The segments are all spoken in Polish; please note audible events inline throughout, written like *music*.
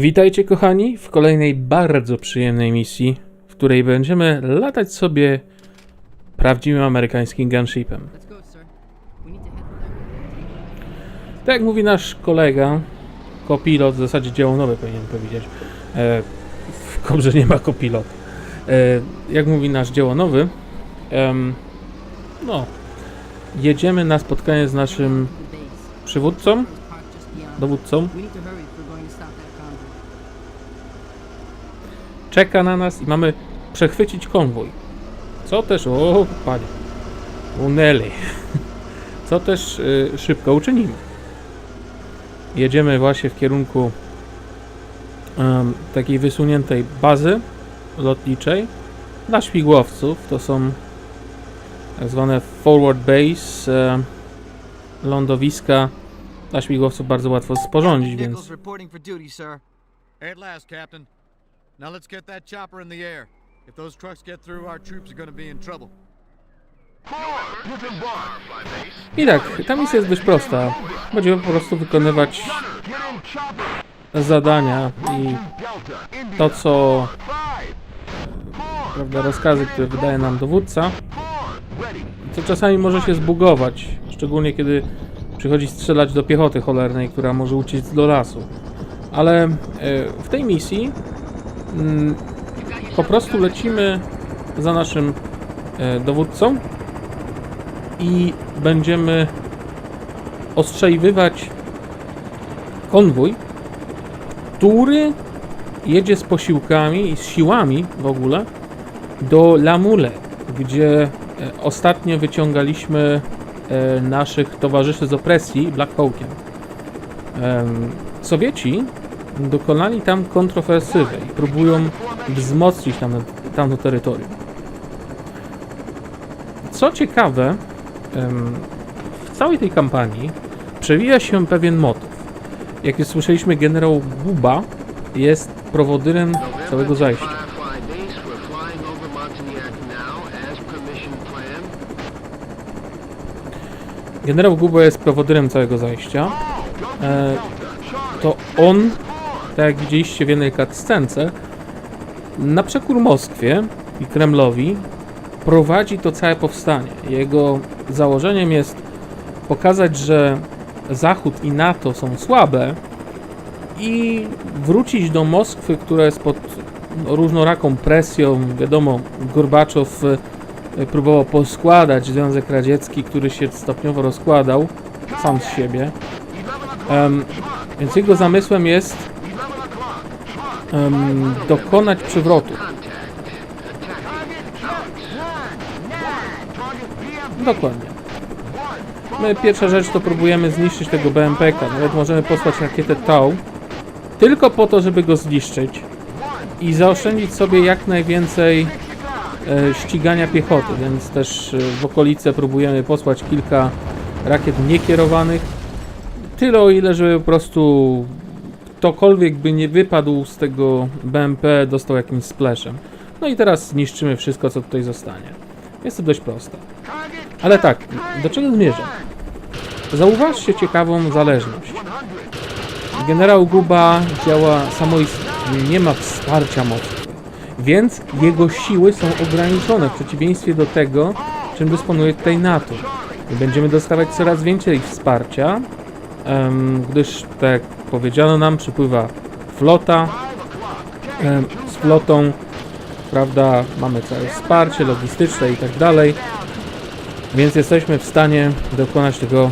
Witajcie kochani w kolejnej bardzo przyjemnej misji, w której będziemy latać sobie prawdziwym amerykańskim gunshipem. Tak jak mówi nasz kolega, kopilot, w zasadzie działonowy powinien powiedzieć. E, w Kobrze nie ma kopilot. E, jak mówi nasz działonowy, em, no, jedziemy na spotkanie z naszym przywódcą, dowódcą. Czeka na nas i mamy przechwycić konwój. Co też, o panie, uneli. *laughs* Co też y, szybko uczynimy. Jedziemy właśnie w kierunku em, takiej wysuniętej bazy lotniczej dla śmigłowców. To są tak zwane forward base, e, lądowiska dla śmigłowców bardzo łatwo sporządzić, więc Now let's get that chopper in the air. If those trucks get through, our troops are to be in trouble. I tak, ta misja jest dość prosta. Będziemy po prostu wykonywać zadania i to, co prawda, rozkazy, które wydaje nam dowódca, co czasami może się zbugować, szczególnie kiedy przychodzi strzelać do piechoty cholernej, która może uciec do lasu. Ale e, w tej misji po prostu lecimy za naszym e, dowódcą i będziemy ostrzeliwać konwój, który jedzie z posiłkami i z siłami w ogóle do Lamule, gdzie e, ostatnio wyciągaliśmy e, naszych towarzyszy z opresji Black Hawkiem. Em, Sowieci dokonali tam kontrofensywy i próbują wzmocnić tam, tamto terytorium. Co ciekawe, w całej tej kampanii przewija się pewien motyw. Jak już słyszeliśmy, generał Buba jest prowodyrem całego zajścia. Generał Buba jest prowodyrem całego zajścia. E, to on, tak jak widzieliście w jednej cutscence, na przekór Moskwie i Kremlowi prowadzi to całe powstanie. Jego założeniem jest pokazać, że Zachód i NATO są słabe i wrócić do Moskwy, która jest pod różnoraką presją. Wiadomo, Gorbaczow e, próbował poskładać Związek Radziecki, który się stopniowo rozkładał sam z siebie. Em, więc jego zamysłem jest em, dokonać przywrotu. Dokładnie. My pierwsza rzecz to próbujemy zniszczyć tego BMP-ka. Nawet możemy posłać rakietę Tau. Tylko po to, żeby go zniszczyć. I zaoszczędzić sobie jak najwięcej e, ścigania piechoty, więc też e, w okolice próbujemy posłać kilka rakiet niekierowanych. Tyle o ile, żeby po prostu ktokolwiek by nie wypadł z tego BMP, dostał jakimś splashem. No i teraz niszczymy wszystko, co tutaj zostanie. Jest to dość proste. Ale tak, do czego zmierzam? Zauważcie ciekawą zależność. Generał Guba działa samoistnie, nie ma wsparcia Moskwy, więc jego siły są ograniczone w przeciwieństwie do tego, czym dysponuje tutaj NATO. Będziemy dostawać coraz więcej wsparcia, gdyż, jak powiedziano nam, przypływa flota. Z flotą, prawda, mamy całe wsparcie logistyczne i tak dalej, więc jesteśmy w stanie dokonać tego,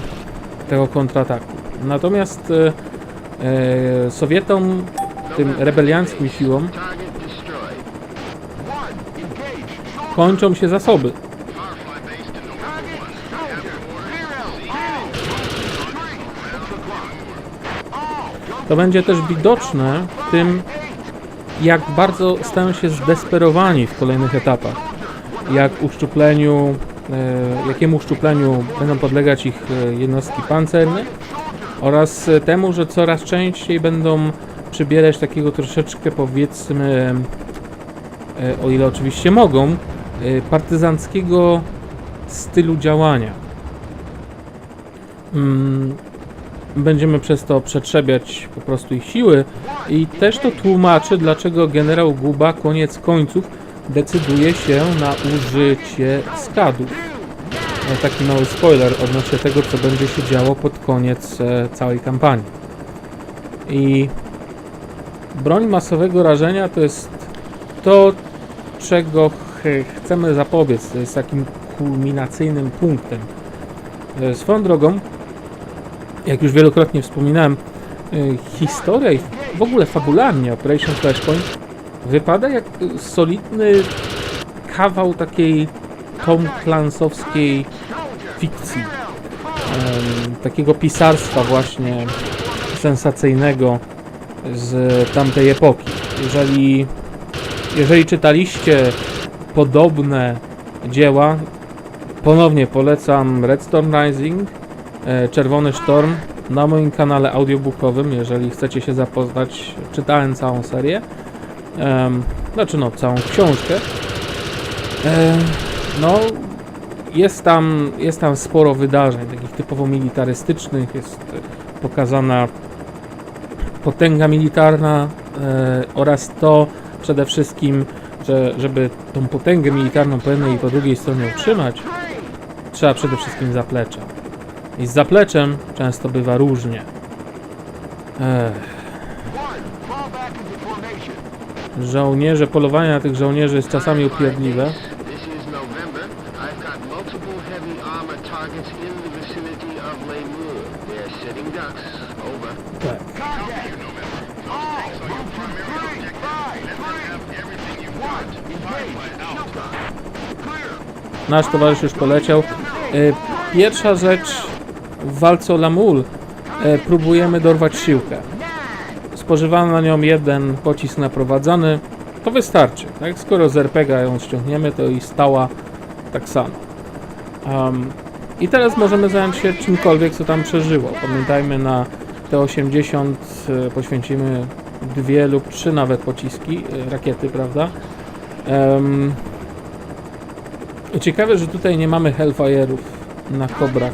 tego kontrataku. Natomiast e, e, Sowietom, tym rebelianckim siłom, kończą się zasoby. Firefly base to number one. To będzie też widoczne w tym, jak bardzo stają się zdesperowani w kolejnych etapach. Jak uszczupleniu, e, jakiemu uszczupleniu będą podlegać ich e, jednostki pancerne oraz e, temu, że coraz częściej będą przybierać takiego troszeczkę powiedzmy, o ile oczywiście mogą, partyzanckiego stylu działania. Będziemy przez to przetrzebiać po prostu ich siły i też to tłumaczy, dlaczego generał Guba koniec końców decyduje się na użycie skadów. E, Taki mały spoiler odnośnie tego, co będzie się działo pod koniec e, całej kampanii. I broń masowego rażenia to jest to, czego ch chcemy zapobiec. To jest takim kulminacyjnym punktem. E, Swoją drogą, jak już wielokrotnie wspominałem, e, historia i w ogóle fabularnie Operation Flashpoint wypada jak solidny kawał takiej Tom Clansowskiej fikcji. Takiego pisarstwa właśnie sensacyjnego z tamtej epoki. Jeżeli, jeżeli czytaliście podobne dzieła, ponownie polecam Red Storm Rising, Czerwony Sztorm na moim kanale audiobookowym, jeżeli chcecie się zapoznać, czytałem całą serię, Em, znaczy no, całą książkę. E, no, jest tam, jest tam sporo wydarzeń, takich typowo militarystycznych, jest e, pokazana potęga militarna e, oraz to przede wszystkim, że żeby tą potęgę militarną po jednej i po drugiej stronie utrzymać, trzeba przede wszystkim zaplecza. I z zapleczem często bywa różnie. Ech. Żołnierze, polowanie na tych żołnierzy jest czasami upierdliwe. Tak. Nasz towarzysz już poleciał. E, Pierwsza rzecz w walce o Lamul. e, Próbujemy dorwać siłkę. Spożywamy na nią jeden pocisk naprowadzany. To wystarczy. Tak? Skoro z RPGa ją ściągniemy, to i stała tak samo. Em, I teraz możemy zająć się czymkolwiek, co tam przeżyło. Pamiętajmy, na T-80 e, poświęcimy dwie lub trzy nawet pociski, e, rakiety, prawda? I Ciekawe, że tutaj nie mamy Hellfire'ów na kobrach.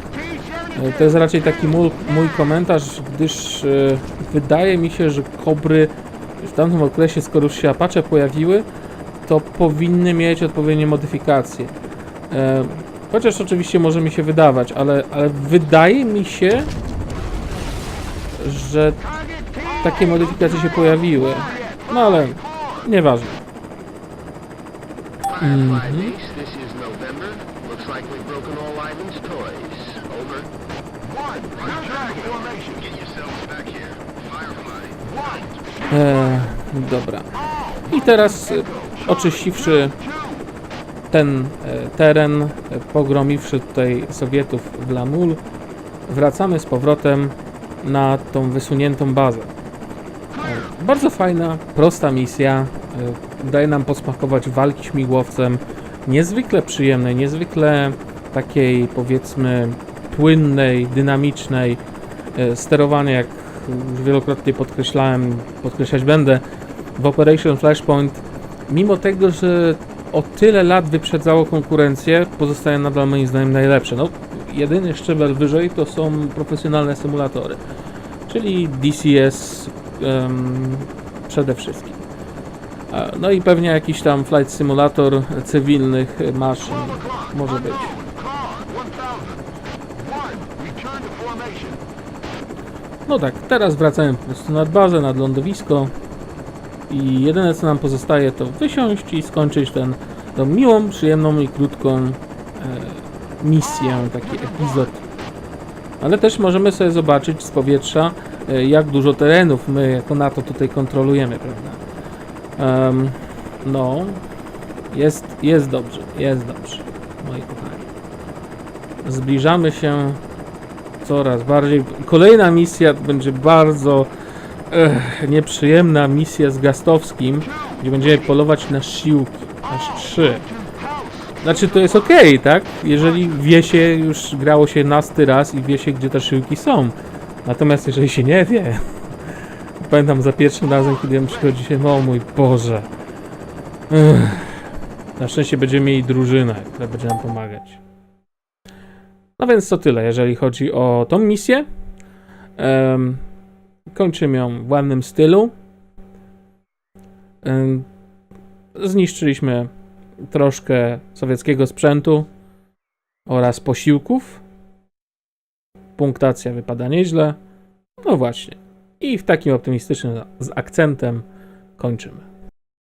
E, To jest raczej taki mój, mój komentarz, gdyż e, wydaje mi się, że kobry w tamtym okresie, skoro już się Apache pojawiły, to powinny mieć odpowiednie modyfikacje. E, chociaż oczywiście może mi się wydawać, ale, ale wydaje mi się, że takie modyfikacje się pojawiły. No ale nieważne. Firefly Base, E, dobra. I teraz, e, oczyściwszy ten e, teren, e, pogromiwszy tutaj Sowietów w Lamul, wracamy z powrotem na tą wysuniętą bazę. Bardzo fajna, prosta misja. Daje nam posmakować walki śmigłowcem. Niezwykle przyjemnej, niezwykle takiej powiedzmy płynnej, dynamicznej. E, sterowanie, jak już wielokrotnie podkreślałem, podkreślać będę, w Operation Flashpoint, mimo tego, że o tyle lat wyprzedzało konkurencję, pozostaje nadal moim zdaniem najlepsze. No, jedyny szczebel wyżej to są profesjonalne symulatory, czyli DCS em, przede wszystkim. No i pewnie jakiś tam flight simulator cywilnych maszyn może być. No tak, teraz wracamy po prostu nad bazę, nad lądowisko i jedyne co nam pozostaje to wysiąść i skończyć ten, tą miłą, przyjemną i krótką e, misję, taki epizod. Ale też możemy sobie zobaczyć z powietrza, e, jak dużo terenów my jako NATO tutaj kontrolujemy, prawda? Em, no, jest, jest dobrze, jest dobrze, moi kochani. Zbliżamy się coraz bardziej. Kolejna misja będzie bardzo ech, nieprzyjemna misja z Gastowskim, gdzie będziemy polować na siłki, aż trzy. Znaczy to jest ok, tak? Jeżeli wie się, już grało się nasty raz i wie się, gdzie te siłki są. Natomiast jeżeli się nie wie, *laughs* pamiętam za pierwszym razem, kiedy mi przychodzi się, o mój Boże. Ech. Na szczęście będziemy mieli drużynę, która będzie nam pomagać. No więc to tyle, jeżeli chodzi o tą misję. Em, kończymy ją w ładnym stylu. Em, zniszczyliśmy troszkę sowieckiego sprzętu oraz posiłków. Punktacja wypada nieźle. No właśnie. I w takim optymistycznym z akcentem kończymy.